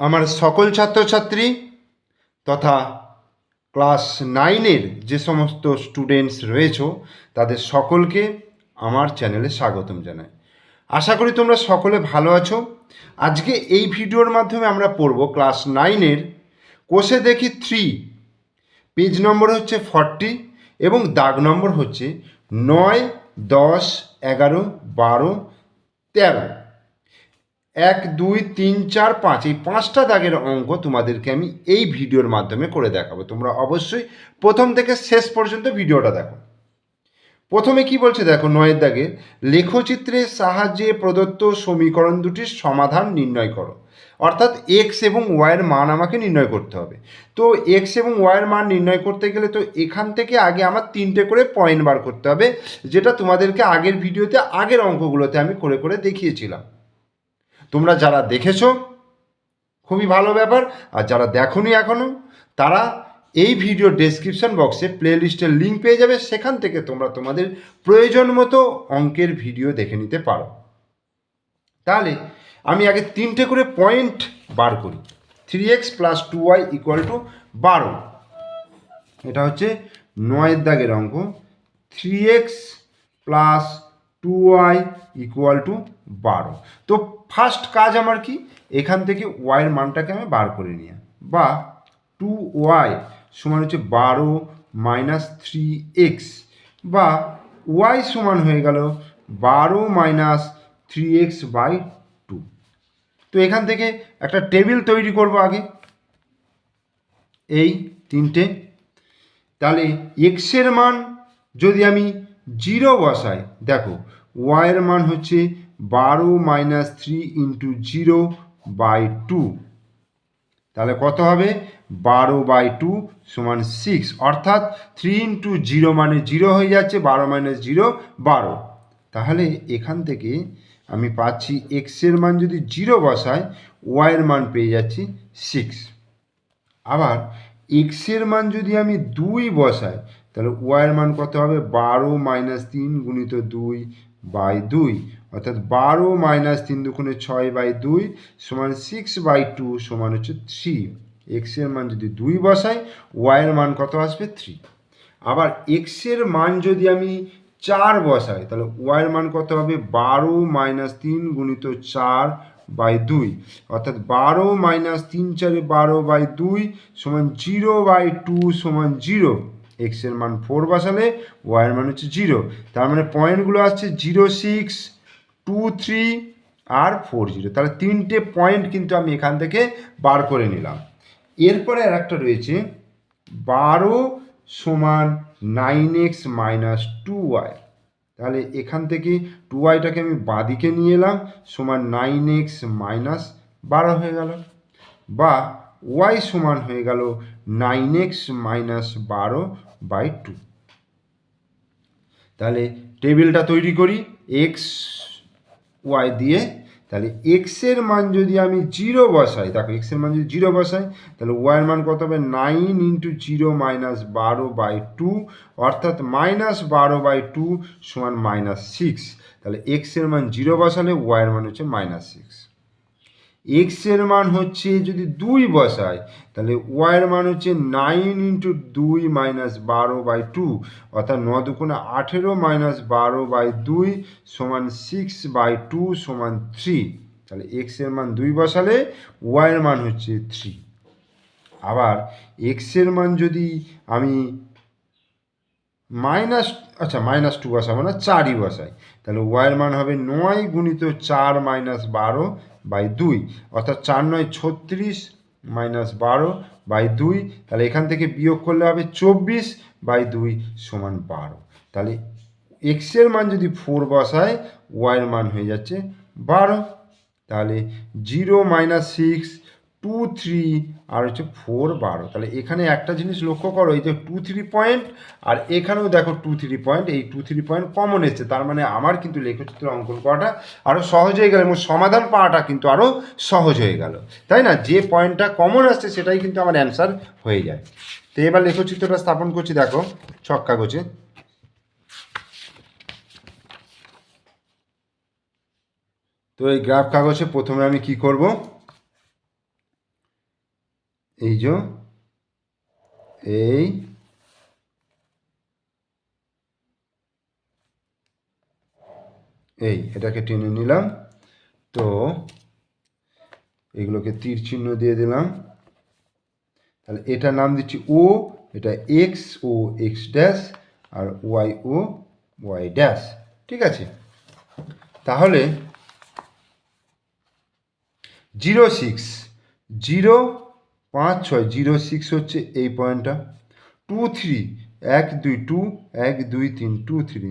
আমার সকল ছাত্রছাত্রী তথা ক্লাস নাইনের যে সমস্ত স্টুডেন্টস রয়েছো, তাদের সকলকে আমার চ্যানেলে স্বাগতম জানাই। আশা করি তোমরা সকলে ভালো আছো। আজকে এই ভিডিওর মাধ্যমে আমরা পড়ব ক্লাস নাইনের কোষে দেখি থ্রি পেজ নম্বর হচ্ছে ফর্টি এবং দাগ নম্বর হচ্ছে নয়, দশ, এগারো, বারো, তেরো। এক, দুই, তিন, চার, পাঁচ, এই পাঁচটা দাগের অঙ্ক তোমাদেরকে আমি এই ভিডিওর মাধ্যমে করে দেখাবো। তোমরা অবশ্যই প্রথম থেকে শেষ পর্যন্ত ভিডিওটা দেখো। প্রথমে কি বলছে দেখো, নয়ের দাগে লেখচিত্রের সাহায্যে প্রদত্ত সমীকরণ দুটির সমাধান নির্ণয় করো। অর্থাৎ এক্স এবং ওয়াইয়ের মান আমাকে নির্ণয় করতে হবে। তো এক্স এবং ওয়াইয়ের মান নির্ণয় করতে গেলে তো এখান থেকে আগে আমার তিনটে করে পয়েন্ট বার করতে হবে, যেটা তোমাদেরকে আগের ভিডিওতে আগের অঙ্কগুলোতে আমি করে করে দেখিয়েছিলাম। তোমরা যারা দেখেছ, খুবই ভালো ব্যাপার। আর যারা দেখোনি এখনও তারা এই ভিডিও ডেসক্রিপশন বক্সে প্লে লিস্টের লিঙ্ক পেয়ে যাবে। সেখান থেকে তোমরা তোমাদের প্রয়োজন মতো অঙ্কের ভিডিও দেখে নিতে পারো। তাহলে আমি আগে তিনটে করে পয়েন্ট বার করি। Three X plus two Y equal to বারো এটা হচ্ছে নয়ের দাগের অঙ্ক। Three X plus two Y equal to বারো। তো ফার্স্ট কাজ আমার কি? এখান থেকে ওয়াইয়ের মানটাকে আমি বার করে নিয়ে বা টু ওয়াই সমান হচ্ছে বারো মাইনাস থ্রি এক্স বা ওয়াই সমান হয়ে গেল বারো minus three X by two তো এখান থেকে একটা টেবিল তৈরি করব আগে। এই তিনটে। তাহলে এক্সের মান যদি আমি জিরো বসাই, দেখো ওয়াইয়ের মান হচ্ছে বারো minus three into zero by two তাহলে কত হবে? বারো বাই টু সমান সিক্স অর্থাৎ থ্রি ইন্টু জিরো মানে জিরো হয়ে যাচ্ছে, বারো মাইনাস জিরো বারো। তাহলে এখান থেকে আমি পাচ্ছি এক্সের মান যদি জিরো বসাই ওয়াইয়ের মান পেয়ে যাচ্ছি সিক্স আবার এক্সের মান যদি আমি দুই বসাই, তাহলে ওয়াইয়ের মান কত হবে? বারো মাইনাস তিন গুণিত দুই বাই দুই। অর্থাৎ বারো মাইনাস তিন দুগুণে ছয় বাই দুই সমান সিক্স বাই টু সমান হচ্ছে থ্রি এক্সের মান যদি দুই বসাই ওয়াইয়ের মান কত আসবে থ্রি আবার এক্সের মান যদি আমি চার বসাই, তাহলে ওয়াইয়ের মান কত হবে? বারো মাইনাস তিন গুণিত চার বাই দুই। অর্থাৎ বারো মাইনাস তিন চারে বারো বাই দুই সমান জিরো বাই টু সমান জিরো এক্সের মান ফোর বসালে ওয়াইয়ের মান হচ্ছে জিরো তার মানে পয়েন্টগুলো আসছে জিরো সিক্স টু থ্রি আর ফোর জিরো তাহলে তিনটে পয়েন্ট কিন্তু আমি এখান থেকে বার করে নিলাম। এরপরে আর একটা রয়েছে, বারো সমান nine X minus two Y তাহলে এখান থেকে টু ওয়াইটাকে আমি বাঁদিকে নিয়ে এলাম, সমান নাইন এক্স মাইনাস বারো হয়ে গেল। বা ওয়াই সমান হয়ে গেল নাইন এক্স মাইনাস বারো বাই টু তাহলে টেবিলটা তৈরি করি এক্স ওয়াই দিয়ে তাহলে এক্সের মান যদি আমি জিরো বসাই, দেখো এক্সের মান যদি জিরো বসাই, তাহলে ওয়াইয়ের মান কত হবে? নাইন ইন্টু জিরো মাইনাস বারো বাই টু অর্থাৎ মাইনাস বারো বাই টু সমান মাইনাস সিক্স তাহলে এক্সের মান জিরো বসালে ওয়াইয়ের মান হচ্ছে মাইনাস সিক্স এক্সের মান হচ্ছে যদি দুই বসাই, তাহলে ওয়াইয়ের মান হচ্ছে নাইন ইন্টু দুই মাইনাস বারো বাই টু অর্থাৎ ন দুগুণে আঠেরো মাইনাস বারো বাই দুই সমান সিক্স বাই টু সমান থ্রি তাহলে এক্সের মান দুই বসালে ওয়াইয়ের মান হচ্ছে থ্রি আবার এক্সের মান যদি আমি মাইনাস আচ্ছা মাইনাস টু বসাবো না, চারই বসাই, তাহলে ওয়াইয়ের মান হবে নয় গুণিত চার মাইনাস বারো বাই দুই, অর্থাৎ চার নয় ছত্রিশ মাইনাস বারো বাই দুই, তাহলে এখান থেকে বিয়োগ করলে হবে চব্বিশ বাই দুই সমান বারো। তাহলে এক্সের মান যদি ফোর বসায় ওয়াইয়ের মান হয়ে যাচ্ছে বারো। তাহলে zero minus six two three আর হচ্ছে ফোর বারো। তাহলে এখানে একটা জিনিস লক্ষ্য করো, এই যে টু থ্রি পয়েন্ট আর এখানেও দেখো টু থ্রি পয়েন্ট এই টু থ্রি পয়েন্ট কমন এসছে। তার মানে আমার কিন্তু লেখচিত্র অঙ্কন করাটা আরও সহজ হয়ে গেল এবং সমাধান পাওয়াটা কিন্তু আরও সহজ হয়ে গেল। তাই না? যে পয়েন্টটা কমন আসছে সেটাই কিন্তু আমার অ্যান্সার হয়ে যায়। তো এবার লেখচিত্রটা স্থাপন করছি, দেখো ছক কাগজে তো এই গ্রাফ কাগজে প্রথমে আমি কি করব? এই যে, এই এই, এটাকে টেনে নিলাম। তো, এগুলোকে তীর চিহ্ন দিয়ে দিলাম। তাহলে এটার নাম দিচ্ছি ও, এটা এক্স, ও এক্স ড্যাশ, আর ওয়াই, ও ওয়াই ড্যাশ। ঠিক আছে? তাহলে, জিরো সিক্স, জিরো পাঁচ ছয় জিরো সিক্স হচ্ছে এই পয়েন্টটা। টু থ্রি, এক দুই টু, এক দুই তিন, টু থ্রি।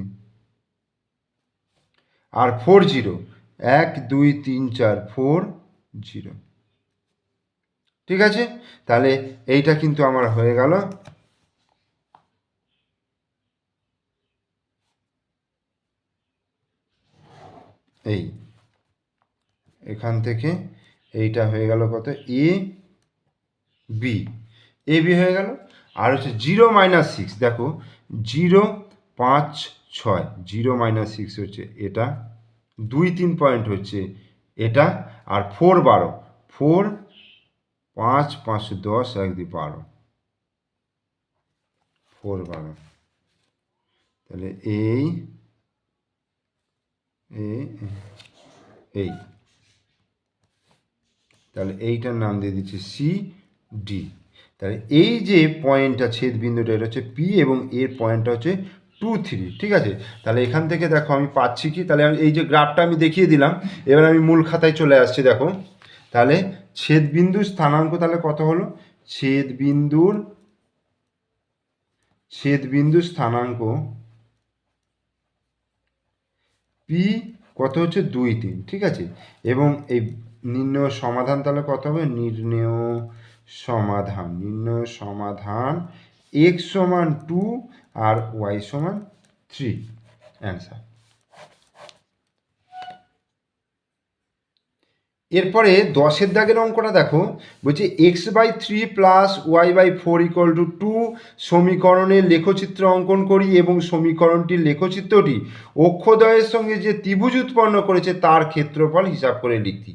আর ফোর জিরো, এক দুই তিন চার, ফোর জিরো। ঠিক আছে? তাহলে এইটা কিন্তু আমার হয়ে গেল। এই, এখান থেকে এইটা হয়ে গেল কত? A B. এ বি হয়ে গেল। আর হচ্ছে জিরো মাইনাস সিক্স, দেখো, জিরো পাঁচ ছয়, জিরো মাইনাস সিক্স হচ্ছে এটা, দুই তিন পয়েন্ট হচ্ছে এটা, আর ফোর বারো, ফোর পাঁচ পাঁচ দশ এক দুই বারো। ফোর বারো। তাহলে এই এই তাহলে এইটার নাম দিয়ে দিচ্ছি সি ডি তাহলে এই যে পয়েন্টটা ছেদ বিন্দুটা এটা হচ্ছে পি এবং এর পয়েন্টটা হচ্ছে টু থ্রি ঠিক আছে? তাহলে এখান থেকে দেখো আমি পাচ্ছি কি? তাহলে আমি এই যে গ্রাফটা আমি দেখিয়ে দিলাম, এবার আমি মূল খাতায় চলে আসছি, দেখো। তাহলে ছেদ বিন্দুর স্থানাঙ্ক তাহলে কত হলো? ছেদ বিন্দুর ছেদ বিন্দুর স্থানাঙ্ক পি কত হচ্ছে? দুই তিন, ঠিক আছে? এবং এই নির্ণয় সমাধান তাহলে কত হবে? নির্ণয় সমাধান নির্ণয় সমাধান এক্স সমান টু আর ওয়াই সমান থ্রি অ্যান্সার এরপরে দশের দাগের অঙ্কটা দেখো, বলছে X by three plus Y by four equal to two সমীকরণের লেখচিত্র অঙ্কন করি এবং সমীকরণটির লেখচিত্রটি অক্ষদয়ের সঙ্গে যে ত্রিভুজ উৎপন্ন করেছে তার ক্ষেত্রফল হিসাব করে লিখতি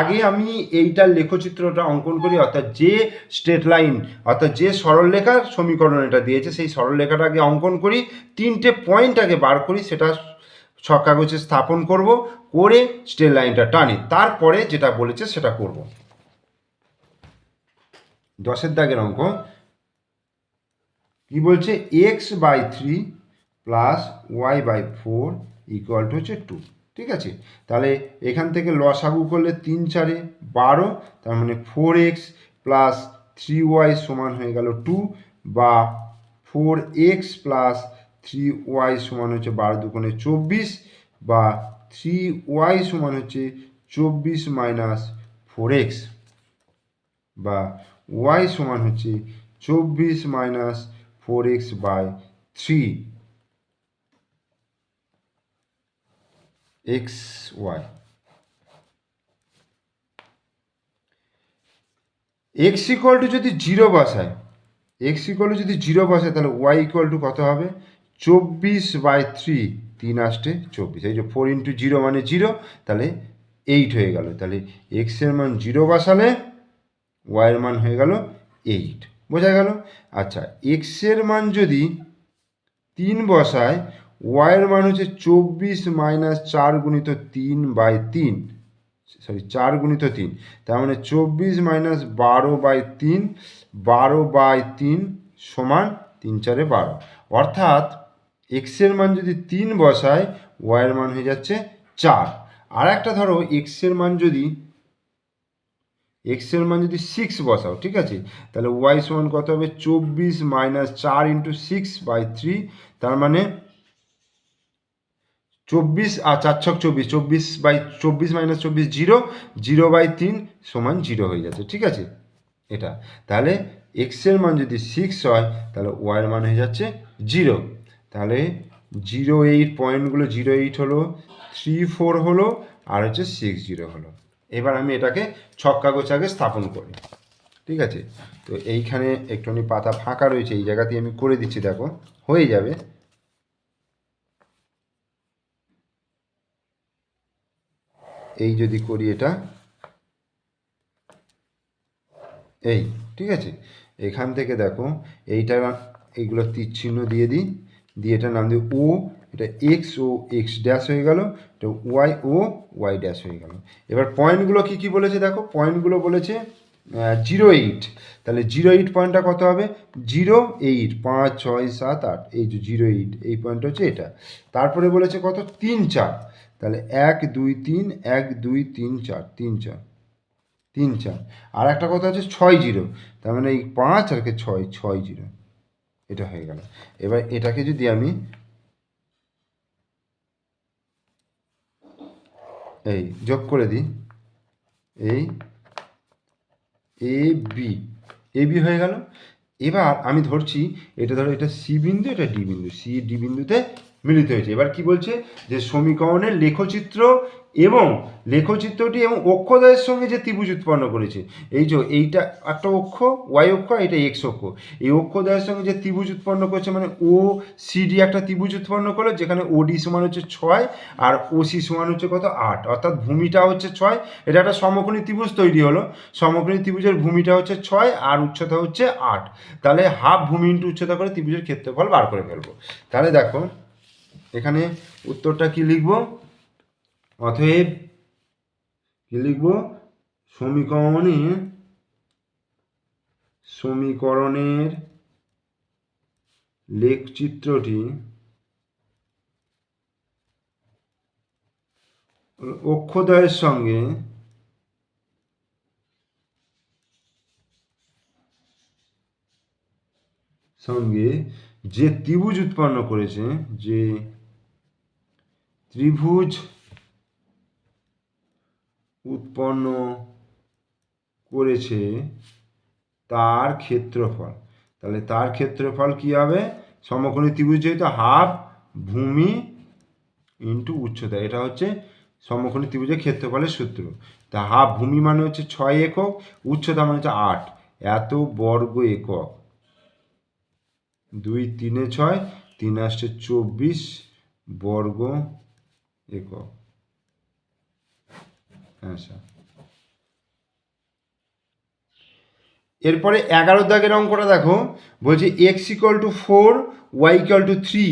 আগে আমি এইটার লেখচিত্রটা অঙ্কন করি, অর্থাৎ যে স্ট্রেট লাইন অর্থাৎ যে সরলরেখার সমীকরণ এটা দিয়েছে, সেই সরলরেখাটা আগে অঙ্কন করি, তিনটে পয়েন্ট আগে বার করি, সেটা ছক কাগজে স্থাপন করব, করে স্ট্রেট লাইনটা টানি। তারপরে যেটা বলেছে সেটা করব। দশের দাগের অঙ্ক। কি বলছে? X by three plus Y by four equal to হচ্ছে টু ঠিক আছে? তাহলে এখান থেকে লসাগু করলে তিন চারে বারো, তার মানে four X plus three Y সমান হয়ে গেল টু বা four X plus three Y সমান হচ্ছে বারো দুগুণে চব্বিশ বা থ্রি ওয়াই সমান হচ্ছে চব্বিশ মাইনাস ফোর এক্স বা ওয়াই সমান হচ্ছে চব্বিশ minus four X by three X Y X equal to যদি জিরো বসায় এক্স ইকুয়াল টু যদি জিরো বসায়, তাহলে ওয়াই ইকুয়াল টু কত হবে? চব্বিশ বাই থ্রি তিন আসতে চব্বিশ। এই যে ফোর ইন্টু জিরো মানে জিরো তাহলে এইট হয়ে গেল। তাহলে এক্সের মান জিরো বসালে ওয়াইয়ের মান হয়ে গেল এইট বোঝা গেল? আচ্ছা এক্সের মান যদি তিন বসায় ওয়াইয়ের মান হচ্ছে চব্বিশ মাইনাস চার গুণিত তিন বাই তিন। সরি চার গুণিত তিন। তার মানে চব্বিশ মাইনাস বারো বাই তিন, বারো বাই তিন সমান তিন চারে বারো। অর্থাৎ এক্সের মান যদি তিন বসায় ওয়াইয়ের মান হয়ে যাচ্ছে চার। আর একটা ধরো এক্সের মান যদি এক্সের মান যদি সিক্স বসাও, ঠিক আছে? তাহলে ওয়াই সমান কত হবে? চব্বিশ মাইনাস চার ইন্টু সিক্স বাই থ্রি তার মানে চব্বিশ, আর চার ছক চব্বিশ চব্বিশ বাই চব্বিশ মাইনাস চব্বিশ জিরো জিরো বাই তিন সমান জিরো হয়ে যাচ্ছে, ঠিক আছে? এটা। তাহলে এক্সের মান যদি সিক্স হয়, তাহলে ওয়াইয়ের মান হয়ে যাচ্ছে জিরো তাহলে জিরো এইট পয়েন্টগুলো জিরো এইট হলো, থ্রি ফোর হলো, আর হচ্ছে সিক্স জিরো হলো। এবার আমি এটাকে ছক্কা গোছাকে স্থাপন করি। ঠিক আছে? তো এইখানে একটুখানি পাতা ফাঁকা রয়েছে, এই জায়গাতে আমি করে দিচ্ছি, দেখো। হয়ে যাবে। এই যদি করি এটা, এই, ঠিক আছে? এখান থেকে দেখো, এইটা, এইগুলো তীর চিহ্ন দিয়ে দিই। দিয়ে এটার নাম দিই ও এটা এক্স ও এক্স ড্যাশ হয়ে গেল, এটা ওয়াই ও ওয়াই ড্যাশ হয়ে গেল। এবার পয়েন্টগুলো কি কি বলেছে দেখো? পয়েন্টগুলো বলেছে জিরো এইট তাহলে জিরো এইট পয়েন্টটা কত হবে? জিরো এইট পাঁচ, ছয়, সাত, আট। এই যে জিরো এইট এই পয়েন্ট হচ্ছে এটা। তারপরে বলেছে কত? তিন, চার। তাহলে এক, দুই, তিন, এক, দুই, তিন, চার তিন চার। তিন, চার। আর একটা কথা হচ্ছে ছয় জিরো তার মানে এই পাঁচ আর কে ছয় ছয় জিরো এটা হয়ে গেল। এবার এটাকে যদি আমি এই যোগ করে দিই, এই এ বি এ বি হয়ে গেল। এবার আমি ধরছি, এটা ধরো এটা সি বিন্দু, এটা ডি বিন্দু, সি ডি বিন্দুতে মিলিত হয়েছে। এবার কি বলছে? যে সমীকরণের লেখচিত্র এবং লেখচিত্রটি এবং অক্ষদয়ের সঙ্গে যে ত্রিভুজ উৎপন্ন করেছে, এই যে এইটা একটা অক্ষ, ওয়াই অক্ষ এটা এক্স অক্ষ, এই অক্ষদয়ের সঙ্গে যে ত্রিভুজ উৎপন্ন করেছে মানে ও সিডি একটা ত্রিভুজ উৎপন্ন করল, যেখানে ওডি সমান হচ্ছে ছয় আর ওসি সমান হচ্ছে কত আট। অর্থাৎ ভূমিটা হচ্ছে ছয়, এটা একটা সমকোণী ত্রিভুজ তৈরি হলো, সমকোণী ত্রিভুজের ভূমিটা হচ্ছে ছয় আর উচ্চতা হচ্ছে আট। তাহলে হাফ ভূমি ইন্টু উচ্চতা করে ত্রিভুজের ক্ষেত্রফল বার করে ফেলব। তাহলে দেখো, এখানে উত্তরটা কি লিখব? অতএব কি লিখব? সমীকরণে, সমীকরণের লেখচিত্রটি অক্ষদয়ের সঙ্গে সঙ্গে যে ত্রিভুজ উৎপন্ন করেছে, যে ত্রিভুজ উৎপন্ন করেছে তার ক্ষেত্রফল। তাহলে তার ক্ষেত্রফল কি হবে? সমকোণী ত্রিভুজ যেহেতু হাফ ভূমি ইন্টু উচ্চতা এটা হচ্ছে সমকোণী ত্রিভুজের ক্ষেত্রফলের সূত্র। তা হাফ ভূমি মানে হচ্ছে ছয় একক উচ্চতা মানে হচ্ছে আট। এত বর্গ একক। দুই তিনে ছয়, তিন আসছে চব্বিশ বর্গ একক। এরপরে এগারো দাগের অঙ্কটা দেখো, বলছে X equal to four Y equal to three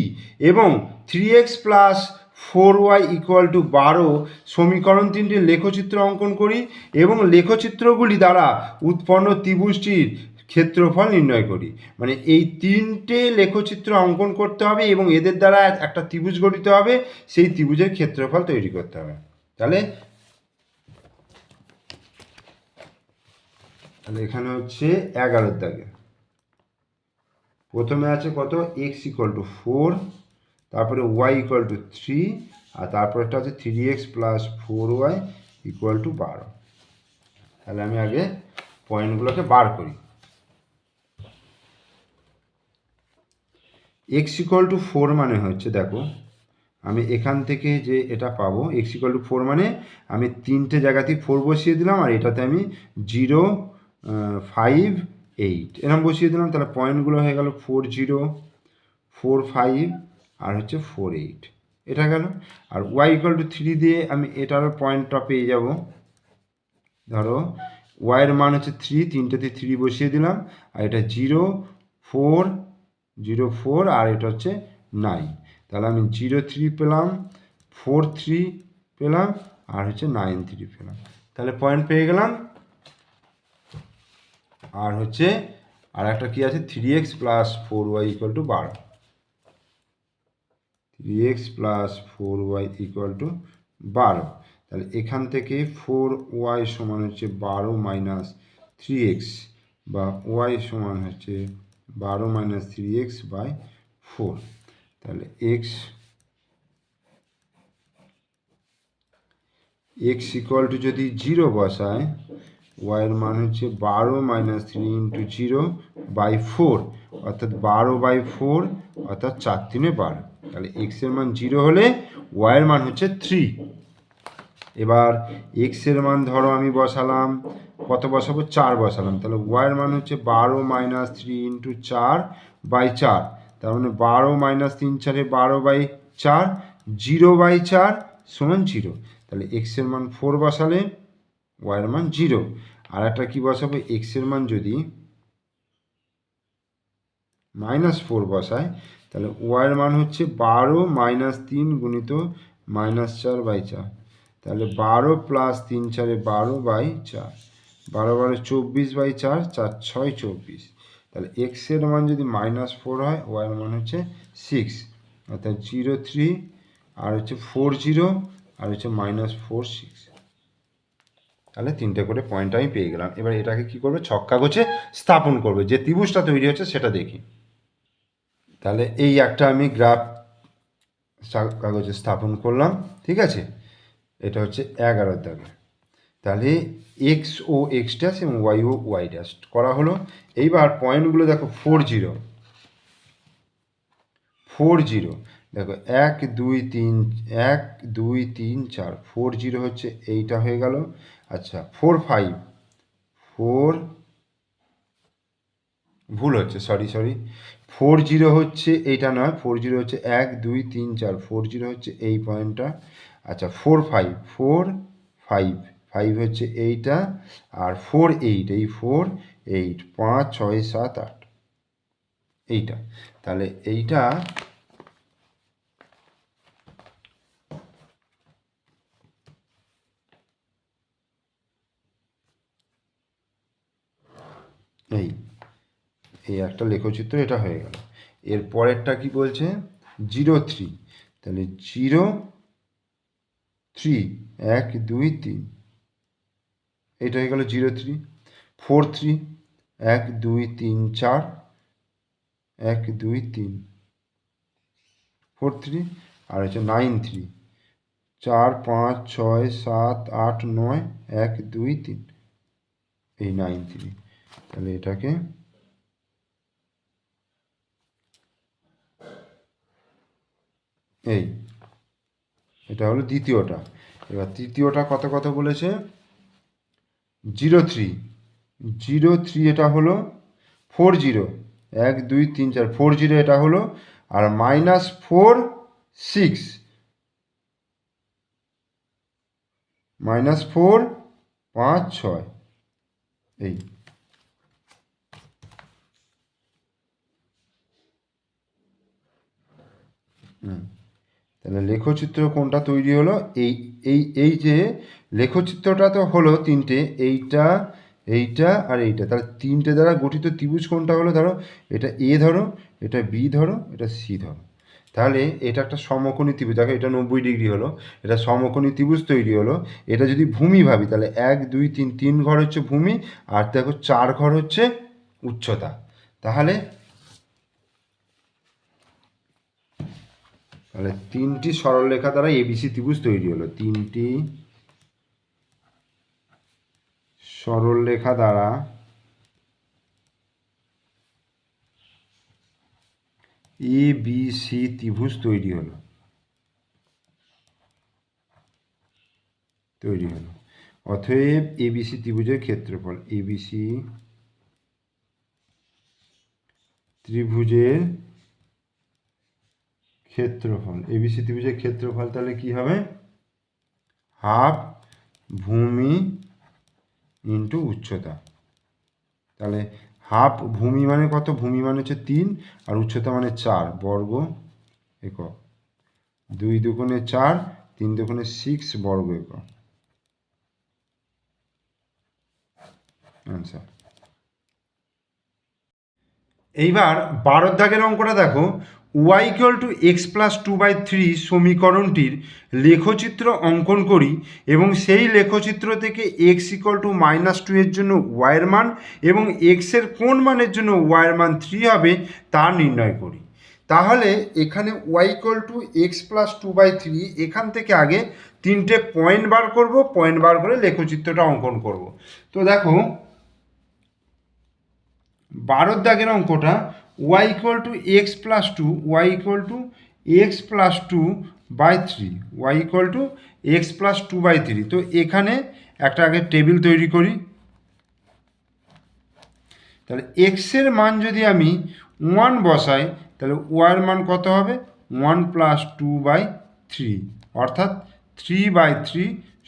এবং three X plus four Y equal to বারো সমীকরণ তিনটির লেখচিত্র অঙ্কন করি এবং লেখচিত্রগুলি দ্বারা উৎপন্ন ত্রিভুজটির ক্ষেত্রফল নির্ণয় করি। মানে এই তিনটে লেখচিত্র অঙ্কন করতে হবে এবং এদের দ্বারা একটা ত্রিভুজ গঠিত হবে, সেই ত্রিভুজের ক্ষেত্রফল তৈরি করতে হবে। তাহলে তাহলে এখানে হচ্ছে এগারোর দাগে। প্রথমে আছে কত? এক্স ইকুয়াল টু ফোর তারপরে ওয়াই ইকুয়াল টু থ্রি আর তারপরেটা আছে three X plus four Y equal to বারো তাহলে আমি আগে পয়েন্টগুলোকে বার করি। এক্স ইকুয়াল টু ফোর মানে হচ্ছে, দেখো, আমি এখান থেকে যে এটা পাবো এক্স ইকুয়াল টু ফোর মানে আমি তিনটে জায়গাতেই ফোর বসিয়ে দিলাম, আর এটাতে আমি জিরো ফাইভ এইট এরকম বসিয়ে দিলাম, তাহলে পয়েন্টগুলো হয়ে গেল ফোর জিরো ফোর ফাইভ আর হচ্ছে ফোর এইট এটা গেল। আর ওয়াই ইকুয়াল টু থ্রি দিয়ে আমি এটারও পয়েন্টটা পেয়ে যাব। ধরো ওয়াইয়ের মান হচ্ছে থ্রি তিনটেতে থ্রি বসিয়ে দিলাম, আর এটা জিরো ফোর জিরো ফোর আর এটা হচ্ছে নাইন তাহলে আমি জিরো থ্রি পেলাম ফোর থ্রি পেলাম, আর হচ্ছে নাইন থ্রি পেলাম। তাহলে পয়েন্ট পেয়ে গেলাম আর হচ্ছে আর একটা কী আছে? Three X plus four Y equal to বারো three X plus four Y equal to বারো তাহলে এখান থেকে ফোর ওয়াই সমান হচ্ছে বারো মাইনাস থ্রি এক্স বা ওয়াই সমান হচ্ছে বারো minus three X by four তাহলে এক্স এক্স ইকুয়াল টু যদি জিরো বসায় ওয়াইয়ের মান হচ্ছে বারো minus three into zero by four অর্থাৎ বারো বাই ফোর অর্থাৎ চার তিনে বারো। তাহলে এক্সের মান জিরো হলে ওয়াইয়ের মান হচ্ছে থ্রি এবার এক্সের মান ধরো আমি বসালাম, কত বসাবো? চার বসালাম। তাহলে ওয়াইয়ের মান হচ্ছে বারো মাইনাস থ্রি ইন্টু চার বাই চার। তার মানে বারো মাইনাস তিন চারে বারো বাই চার জিরো বাই চার, সমান জিরো তাহলে এক্সের মান ফোর বসালে ওয়াইয়ের মান জিরো আর একটা কী বসাবো? এক্সের মান যদি মাইনাস ফোর বসায়, তাহলে ওয়াইয়ের মান হচ্ছে বারো মাইনাস তিন গুণিত মাইনাস চার বাই চার। তাহলে বারো প্লাস তিন চারে বারো বাই চার। বারো বারো চব্বিশ বাই চার চার ছয় চব্বিশ। তাহলে এক্সের মান যদি মাইনাস ফোর হয় ওয়াইয়ের মান হচ্ছে সিক্স অর্থাৎ জিরো থ্রি আর হচ্ছে ফোর জিরো আর হচ্ছে মাইনাস ফোর সিক্স তাহলে তিনটে করে পয়েন্ট আমি পেয়ে গেলাম। এবার এটাকে কি করবে? ছক কাগজে স্থাপন করবে। যে ত্রিভুজটা তৈরি হচ্ছে সেটা দেখি। তাহলে এই একটা আমি গ্রাফ কাগজে স্থাপন করলাম, ঠিক আছে? এটা হচ্ছে এগারোর দাগে। তাহলে এক্স ও এক্স ড্যাশ এবং ওয়াই ও ওয়াই ড্যাশ করা হলো। এইবার পয়েন্টগুলো দেখো ফোর জিরো ফোর জিরো দেখো, এক, দুই, তিন, এক, দুই, তিন, চার। ফোর জিরো হচ্ছে এইটা হয়ে গেল। আচ্ছা ফোর ফাইভ ফোর ভুল হচ্ছে সরি সরি ফোর জিরো হচ্ছে এইটা নয় ফোর জিরো হচ্ছে এক, দুই, তিন, চার ফোর জিরো হচ্ছে এই পয়েন্টটা। আচ্ছা four five four five five হচ্ছে এইটা আর ফোর এইট এই ফোর এইট পাঁচ, ছয়, সাত, আট, এইটা। তাহলে এইটা এই এই একটা লেখচিত্র, এটা হয়ে গেল। এর পরেরটা কি বলছে? Zero three. তাহলে জিরো থ্রি, এক, দুই, তিন। এটা হয়ে গেল জিরো থ্রি। ফোর থ্রি, এক, দুই, তিন, চার, এক, দুই, তিন। ফোর থ্রি, আর হচ্ছে নাইন থ্রি। চার, পাঁচ, ছয়, সাত, আট, নয়, এক, দুই, তিন। এই নাইন থ্রি। তাহলে এটাকে এই, এটা হলো দ্বিতীয়টা। এবার তৃতীয়টা কত কত বলেছে? জিরো থ্রি জিরো থ্রি এটা হলো ফোর জিরো এক, দুই, তিন, চার ফোর জিরো এটা হলো, আর minus four six minus four পাঁচ, ছয়। এই। তাহলে লেখচিত্র কোনটা তৈরি হলো? এই এই এই যে লেখচিত্রটা তো হলো তিনটে, এইটা এইটা আর এইটা। তাহলে তিনটে দ্বারা গঠিত ত্রিভুজ কোনটা হলো ধরো? এটা এ ধরো, এটা বি ধরো, এটা সি ধরো। তাহলে এটা একটা সমকোণী ত্রিভুজ, দেখো এটা নব্বই ডিগ্রি হলো, এটা সমকোণী ত্রিভুজ তৈরি হলো। এটা যদি ভূমি ভাবি, তাহলে এক, দুই, তিন তিন ঘর হচ্ছে ভূমি আর দেখো চার ঘর হচ্ছে উচ্চতা। তাহলে তাহলে তিনটি সরলরেখা দ্বারা এবিসি ত্রিভুজ তৈরি হলো। তিনটি সরলরেখা দ্বারা এ বি সি ত্রিভুজ তৈরি হলো। তৈরি হলো। অতএব এবিসি ত্রিভুজের ক্ষেত্রফল এবিসি ত্রিভুজের ক্ষেত্রফল এবিসি ত্রিভুজের ক্ষেত্রফল তাহলে কি হবে? হাফ ভূমি ইন্টু উচ্চতা। তাহলে হাফ ভূমি মানে কত? ভূমি মানে হচ্ছে তিন, আর উচ্চতা মানে চার, বর্গ একক। দুই দুগুণে চার, তিন দুগুণে সিক্স বর্গ একক। আচ্ছা এইবার বারোর দাগের অঙ্কটা দেখো। Y equal to X plus two by three সমীকরণটির লেখচিত্র অঙ্কন করি এবং সেই লেখচিত্র থেকে X equal to minus two এর জন্য ওয়াইয়ের মান এবং এক্সের কোন মানের জন্য ওয়াইয়ের মান থ্রি হবে তা নির্ণয় করি। তাহলে এখানে Y to X plus two by three এখান থেকে আগে তিনটে পয়েন্ট বার করব পয়েন্ট বার করে লেখচিত্রটা অঙ্কন করব। তো দেখো বারোর দাগের অঙ্কটা Y equal to X plus two Y equal to X plus two by three Y equal to X plus two by three তো এখানে একটা আগে টেবিল তৈরি করি। তাহলে এক্সের মান যদি আমি ওয়ান বসাই, তাহলে ওয়াইয়ের মান কত হবে? One plus two by three অর্থাৎ থ্রি বাই থ্রি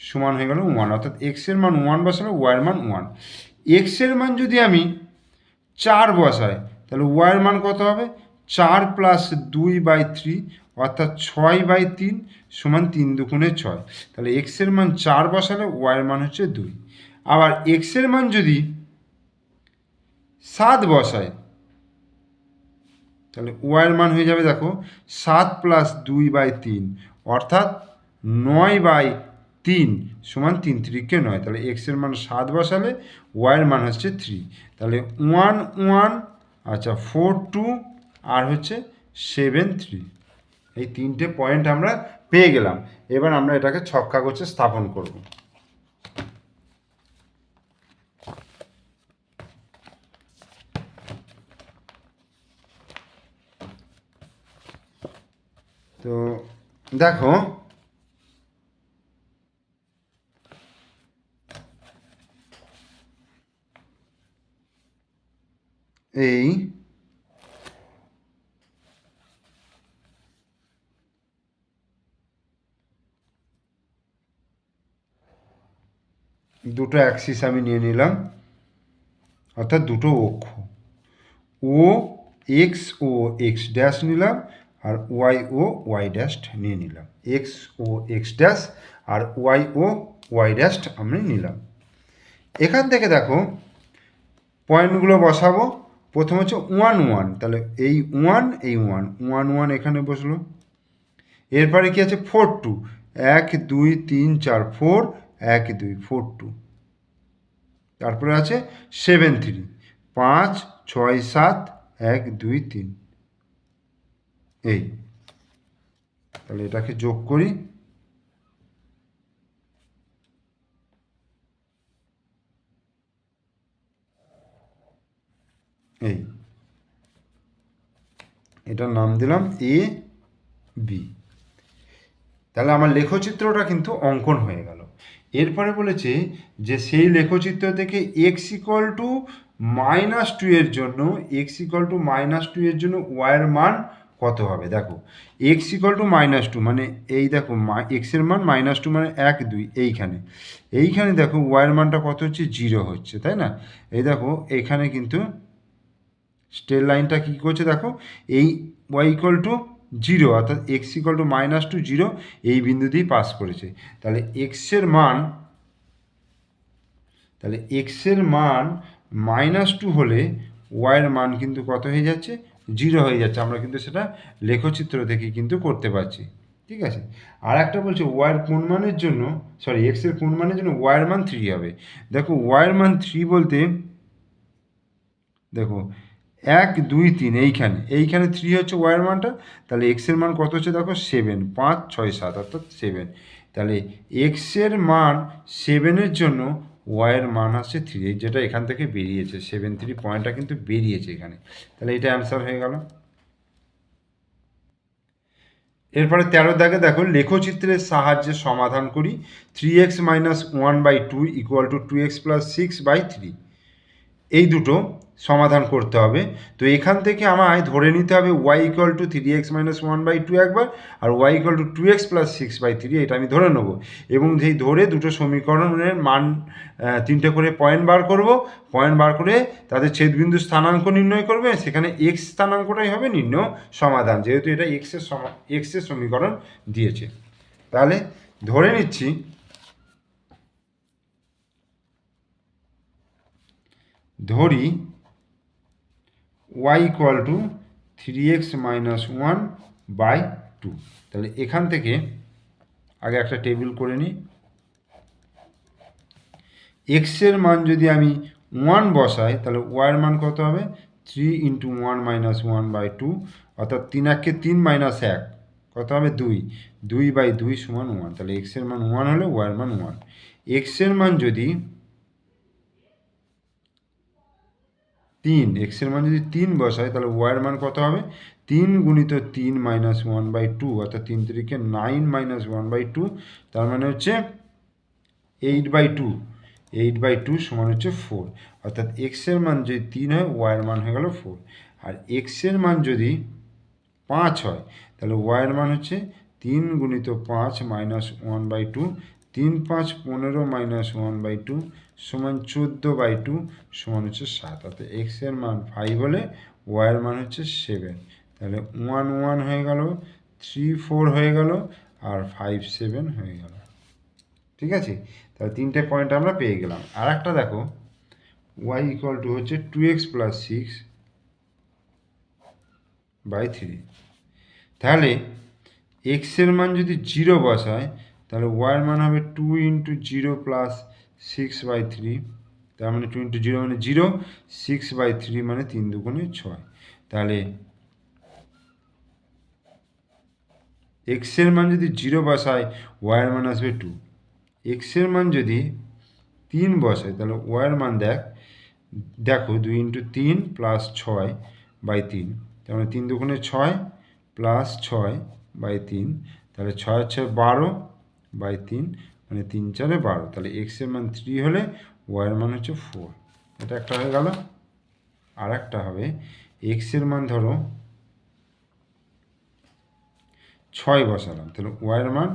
সমান হয়ে গেল ওয়ান অর্থাৎ এক্সের মান ওয়ান বসালে ওয়াইয়ের মান ওয়ান এক্সের মান যদি আমি চার বসাই তাহলে ওয়াইয়ের মান কত হবে? চার প্লাস দুই বাই থ্রি অর্থাৎ ছয় বাই তিন সমান তিন দুগুণে ছয়। তাহলে এক্সের মান চার বসালে ওয়াইয়ের মান হচ্ছে দুই। আবার এক্সের মান যদি সাত বসায়, তাহলে ওয়াইয়ের মান হয়ে যাবে দেখো, সাত প্লাস দুই বাই তিন, অর্থাৎ নয় বাই তিন সমান তিন তিরিকে নয়। তাহলে এক্সের মান সাত বসালে ওয়াইয়ের মান হচ্ছে থ্রি তাহলে ওয়ান ওয়ান আচ্ছা ফোর টু আর হচ্ছে সেভেন থ্রি এই তিনটে পয়েন্ট আমরা পেয়ে গেলাম। এবার আমরা এটাকে ছক কাগজে স্থাপন করব। তো দেখো এই দুটো অ্যাক্সিস আমি নিয়ে নিলাম, অর্থাৎ দুটো অক্ষ। O X O X dash নিলাম আর ওয়াই ও ওয়াই ড্যাশ নিয়ে নিলাম। এক্স ও এক্স ড্যাশ আর ওয়াই ও ওয়াই ড্যাশ আমি নিলাম। এখান থেকে দেখো পয়েন্টগুলো বসাবো। প্রথম হচ্ছে ওয়ান ওয়ান, তাহলে এই ওয়ান এই ওয়ান ওয়ান ওয়ান এখানে বসল। এরপরে কি আছে? ফোর টু, এক, দুই, তিন, চার, ফোর, এক, দুই, ফোর টু। তারপরে আছে সেভেন থ্রি, পাঁচ, ছয়, সাত, এক, দুই, তিন। এই, তাহলে এটাকে যোগ করি এই এটার নাম দিলাম এ বি তাহলে আমার লেখচিত্রটা কিন্তু অঙ্কন হয়ে গেল। এরপরে বলেছে যে সেই লেখচিত্র থেকে X equal to minus two এর জন্য X equal to minus two এর জন্য ওয়াইয়ের মান কত হবে? দেখো X equal to minus two মানে এই দেখো এক্সের মান মাইনাস টু মানে এক, দুই, এইখানে। এইখানে দেখো ওয়াইয়ের মানটা কত হচ্ছে? জিরো হচ্ছে, তাই না? এই দেখো, এখানে কিন্তু স্টেল লাইনটা কী করছে দেখো? এই ওয়াই ইকল টু জিরো অর্থাৎ X equal to minus two zero এই বিন্দু দিয়েই পাস করেছে। তাহলে এক্সের মান, তাহলে এক্সের মান মাইনাস টু হলে ওয়াইয়ের মান কিন্তু কত হয়ে যাচ্ছে? জিরো হয়ে যাচ্ছে। আমরা কিন্তু সেটা লেখচিত্র থেকে কিন্তু করতে পারছি। ঠিক আছে? আর একটা বলছে ওয়াইয়ের কোন মানের জন্য সরি এক্সের কোন মানের জন্য ওয়াইয়ের মান থ্রি হবে? দেখো ওয়াইয়ের মান থ্রি বলতে, দেখো এক, দুই, তিন, এইখানে। এইখানে থ্রি হচ্ছে ওয়াইয়ের মানটা, তাহলে এক্সের মান কত হচ্ছে দেখো? সেভেন পাঁচ, ছয়, সাত, অর্থাৎ সেভেন তাহলে এক্সের মান সেভেনের জন্য ওয়াইয়ের মান আসছে থ্রি যেটা এখান থেকে বেরিয়েছে। সেভেন থ্রি পয়েন্টটা কিন্তু বেরিয়েছে এখানে। তাহলে এটা অ্যান্সার হয়ে গেল। এরপরে তেরো দাগে দেখো, লেখচিত্রের সাহায্যে সমাধান করি। Three X minus one by two equal to two X plus six by three এই দুটো সমাধান করতে হবে। তো এখান থেকে আমায় ধরে নিতে হবে Y equal to three X minus one by two একবার আর Y equal to two X plus six by three এটা আমি ধরে নেব। এবং সেই ধরে দুটো সমীকরণের মান তিনটে করে পয়েন্ট বার করব পয়েন্ট বার করে তাদের ছেদবিন্দু স্থানাঙ্ক নির্ণয় করবে, সেখানে এক্স স্থানাঙ্কটাই হবে নির্ণয় সমাধান, যেহেতু এটা এক্সের সমা এক্সের সমীকরণ দিয়েছে। তাহলে ধরে নিচ্ছি, ধরি Y equal to three X minus one by two তাহলে এখান থেকে আগে একটা টেবিল করে নিই। এক্সের মান যদি আমি ওয়ান বসাই, তাহলে ওয়াইয়ের মান কত হবে? Three into one minus one by two অর্থাৎ তিন একে তিন মাইনাস এক, কত হবে? দুই। দুই বাই দুই সমান ওয়ান তাহলে এক্সের মান ওয়ান হলে ওয়াইয়ের মান ওয়ান এক্সের মান যদি তিন এক্সের মান যদি তিন বসায় তাহলে ওয়াইয়ের মান কত হবে? তিন গুণিত তিন মাইনাস ওয়ান বাই টু অর্থাৎ তিন তিরিকে nine minus one by two তার মানে হচ্ছে eight by two eight by two সমান হচ্ছে ফোর অর্থাৎ এক্সের মান যদি তিন হয় ওয়াইয়ের মান হয়ে গেল ফোর আর এক্সের মান যদি পাঁচ হয়, তাহলে ওয়াইয়ের মান হচ্ছে তিন গুণিত পাঁচ মাইনাস ওয়ান বাই টু তিন পাঁচ পনেরো মাইনাস ওয়ান বাই টু সমান চোদ্দ বাই টু সমান হচ্ছে সাত। অর্থাৎ এক্সের মান ফাইভ হলে ওয়াইয়ের মান হচ্ছে সেভেন তাহলে ওয়ান ওয়ান হয়ে গেল থ্রি ফোর হয়ে গেল আর ফাইভ সেভেন হয়ে গেল। ঠিক আছে? তাহলে তিনটে পয়েন্ট আমরা পেয়ে গেলাম। আর একটা দেখো ওয়াই ইকুয়াল টু হচ্ছে two X plus six by three তাহলে এক্সের মান যদি জিরো বসায় তাহলে ওয়াইয়ের মান হবে two into zero plus six by three তার মানে টু ইন্টু জিরো মানে জিরো সিক্স বাই থ্রি মানে তিন দুগুণে ছয়। তাহলে এক্সের মান যদি জিরো বসায় ওয়াইয়ের মান আসবে টু এক্সের মান যদি তিন বসায় তাহলে ওয়াইয়ের মান দেখ, দেখো দুই ইন্টু তিন প্লাস ছয় বাই তিন, তার মানে তিন দুগুণে ছয় প্লাস ছয় বাই তিন, তাহলে ছয় ছয় বারো বাই তিন মানে তিন চারে বারো। তাহলে এক্সের মান থ্রি হলে ওয়াইয়ের মান হচ্ছে ফোর এটা একটা হয়ে গেল। আর একটা হবে এক্সের মান ধরো ছয় বসালাম। তাহলে ওয়াইয়ের মান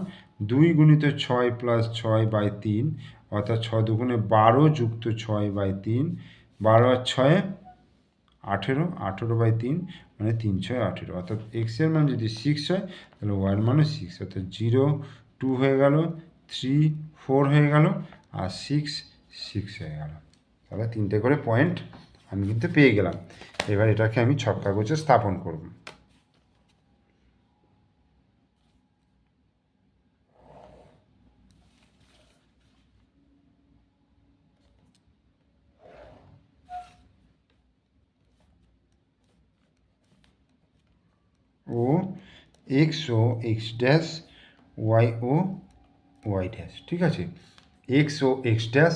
দুই গুণিত ছয় প্লাস ছয় বাই তিন, অর্থাৎ ছ দুগুণে বারো যুক্ত ছয় বাই তিন, বারো আর ছয়ে আঠেরো আঠেরো বাই তিন মানে তিন ছয় আঠেরো। অর্থাৎ এক্সের মান যদি সিক্স হয়, তাহলে ওয়াইয়ের মানও সিক্স অর্থাৎ জিরো টু হয়ে গেল থ্রি ফোর হয়ে গেল, আর সিক্স সিক্স হয়ে গেল। তাহলে তিনটে করে পয়েন্ট আমি কিন্তু পেয়ে গেলাম। এবার এটাকে আমি ছক কাগজে স্থাপন করব। O X O X dash Y O Y dash ঠিক আছে? এক্স ও এক্স ড্যাশ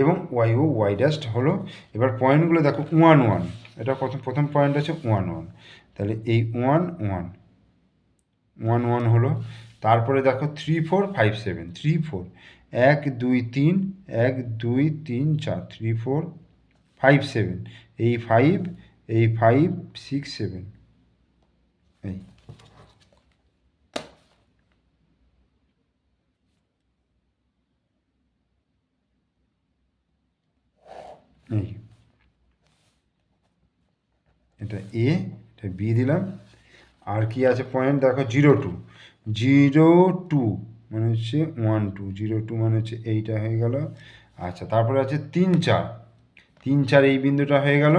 এবং ওয়াই ও ওয়াই ড্যাশ হলো, এবার পয়েন্টগুলো দেখো ওয়ান ওয়ান এটা প্রথম প্রথম পয়েন্ট আছে ওয়ান ওয়ান তাহলে এই ওয়ান ওয়ান ওয়ান ওয়ান হলো, তারপরে দেখো three four five seven three four এক, দুই, তিন, এক, দুই, তিন, চার। থ্রি ফোর ফাইভ সেভেন এই ফাইভ এই ফাইভ সিক্স সেভেন এই। এই। এটা এ এটা বি দিলাম। আর কি আছে পয়েন্ট দেখো জিরো টু জিরো টু মানে হচ্ছে ওয়ান টু জিরো টু মানে হচ্ছে এইটা হয়ে গেল। আচ্ছা তারপরে আছে তিন চার। তিন চার এই বিন্দুটা হয়ে গেল।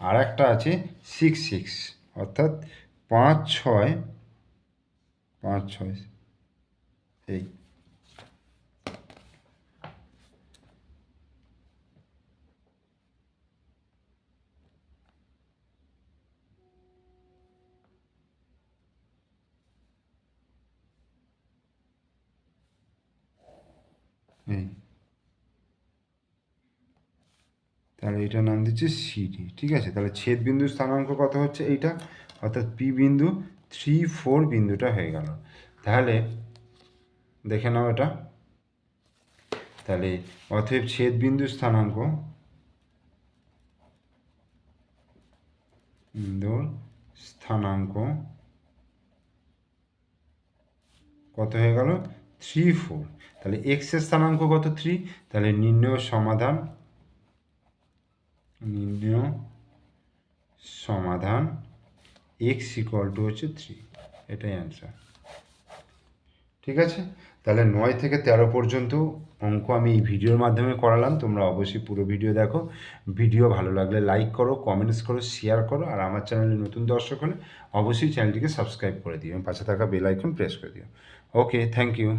আর একটা আছে সিক্স সিক্স অর্থাৎ পাঁচ ছয় পাঁচ ছয়। এই এই। তাহলে এটার নাম দিচ্ছে সিডি, ঠিক আছে? তাহলে ছেদ বিন্দু স্থানাঙ্ক কত হচ্ছে এইটা? অর্থাৎ পি বিন্দু থ্রি ফোর বিন্দুটা হয়ে গেল। তাহলে দেখে নাও এটা। তাহলে অতএব ছেদ বিন্দু স্থানাঙ্ক বিন্দুর স্থানাঙ্ক কত হয়ে গেল? Three four. তাহলে এক্সের স্থানাঙ্ক কত? থ্রি। তাহলে নির্ণয় সমাধান নির্ণয় সমাধান এক্স ইকুয়াল টু হচ্ছে থ্রি এটাই অ্যান্সার ঠিক আছে? তাহলে নয় থেকে তেরো পর্যন্ত অঙ্ক আমি এই ভিডিওর মাধ্যমে করালাম। তোমরা অবশ্যই পুরো ভিডিও দেখো। ভিডিও ভালো লাগলে লাইক করো কমেন্টস করো শেয়ার করো, আর আমার চ্যানেলে নতুন দর্শক হলে অবশ্যই চ্যানেলটিকে সাবস্ক্রাইব করে দিও। পাশে থাকা বেল আইকন প্রেস করে দিও। Okay thank you